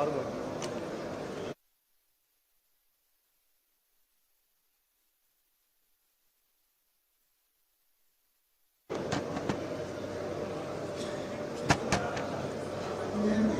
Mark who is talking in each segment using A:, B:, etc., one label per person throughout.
A: Ağır mı? Yeah.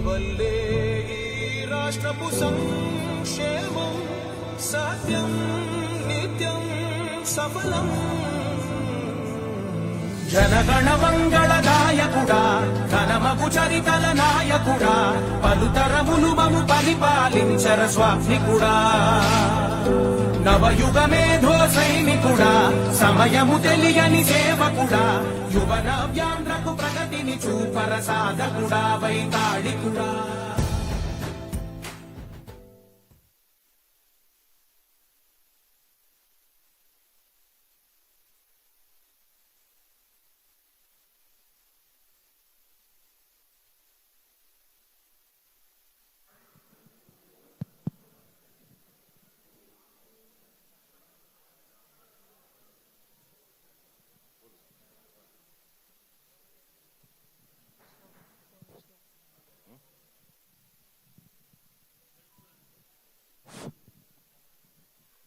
A: వల్లే ఈ రాష్ట్రపు సంక్షేమం సత్యం నిత్యం సఫలం. జనగణ మంగళదాయకుడా ఘనమగు చరితల నాయకుడా పలుతరములు మము పరిపాలించర స్వామికుడా నవయుగ మేధో సైనికుడా భయము తెలియని సేవకుడా యువన వ్యాంధ్రకు ప్రగతిని చూపర సాధకుడా వైతాళికుడా.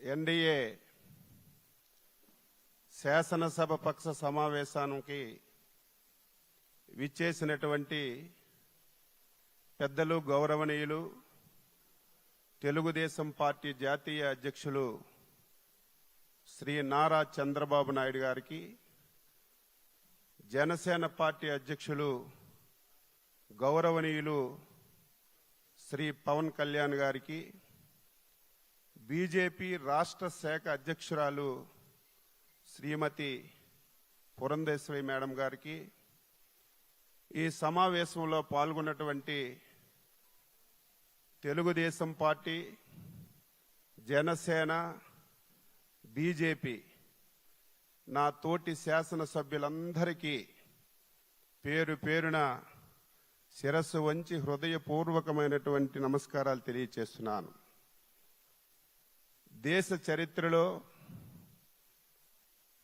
B: ఎన్డీఏ శాసనసభ పక్ష సమావేశానికి విచ్చేసినటువంటి పెద్దలు గౌరవనీయులు తెలుగుదేశం పార్టీ జాతీయ అధ్యక్షులు శ్రీ నారా చంద్రబాబు నాయుడు గారికి జనసేన పార్టీ అధ్యక్షులు గౌరవనీయులు శ్రీ పవన్ కళ్యాణ్ గారికి బీజేపీ రాష్ట్ర శాఖ అధ్యక్షురాలు శ్రీమతి పురంధేశ్వరి మేడం గారికి ఈ సమావేశంలో పాల్గొన్నటువంటి తెలుగుదేశం పార్టీ జనసేన బీజేపీ నా తోటి శాసనసభ్యులందరికీ పేరు పేరున శిరస్సు వంచి హృదయపూర్వకమైనటువంటి నమస్కారాలు తెలియచేస్తున్నాను. దేశ చరిత్రలో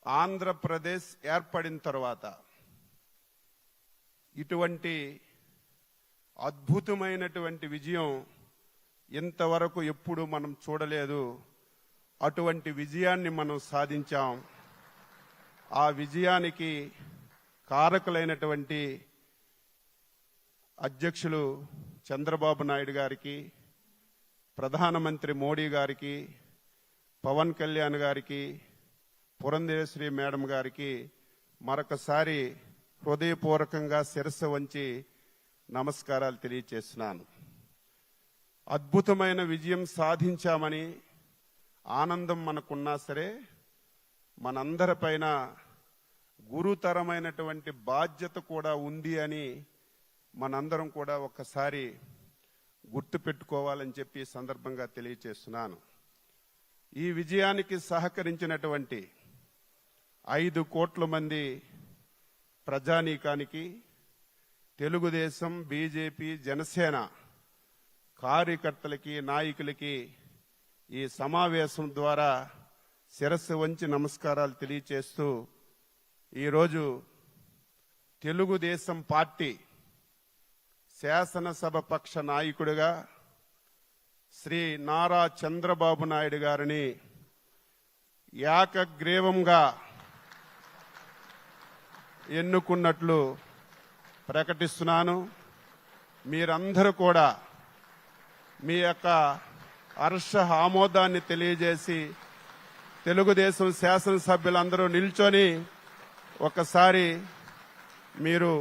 B: ఆంధ్రప్రదేశ్ ఏర్పడిన తర్వాత ఇటువంటి అద్భుతమైనటువంటి విజయం ఇంతవరకు ఎప్పుడు మనం చూడలేదు. అటువంటి విజయాన్ని మనం సాధించాం. ఆ విజయానికి కారకులైనటువంటి అధ్యక్షులు చంద్రబాబు నాయుడు గారికి ప్రధానమంత్రి మోడీ గారికి పవన్ కళ్యాణ్ గారికి పురంధేశ్వరి మేడం గారికి మరొకసారి హృదయపూర్వకంగా శిరస్సు వంచి నమస్కారాలు తెలియచేస్తున్నాను. అద్భుతమైన విజయం సాధించామని ఆనందం మనకున్నా సరే మనందరిపైన గురుతరమైనటువంటి బాధ్యత కూడా ఉంది అని మనందరం కూడా ఒక్కసారి గుర్తుపెట్టుకోవాలని చెప్పి సందర్భంగా తెలియచేస్తున్నాను. ఈ విజయానికి సహకరించినటువంటి ఐదు కోట్ల మంది ప్రజానీకానికి తెలుగుదేశం బీజేపీ జనసేన కార్యకర్తలకి నాయకులకి ఈ సమావేశం ద్వారా శిరస్సు వంచి నమస్కారాలు తెలియచేస్తూ ఈరోజు తెలుగుదేశం పార్టీ శాసనసభ పక్ష నాయకుడిగా శ్రీ నారా చంద్రబాబు నాయుడు గారిని ఏకగ్రీవంగా ఎన్నుకున్నట్లు ప్రకటిస్తున్నాను. మీరందరూ కూడా మీ యొక్క హర్ష ఆమోదాన్ని తెలియజేసి తెలుగుదేశం శాసనసభ్యులందరూ నిల్చొని ఒకసారి మీరు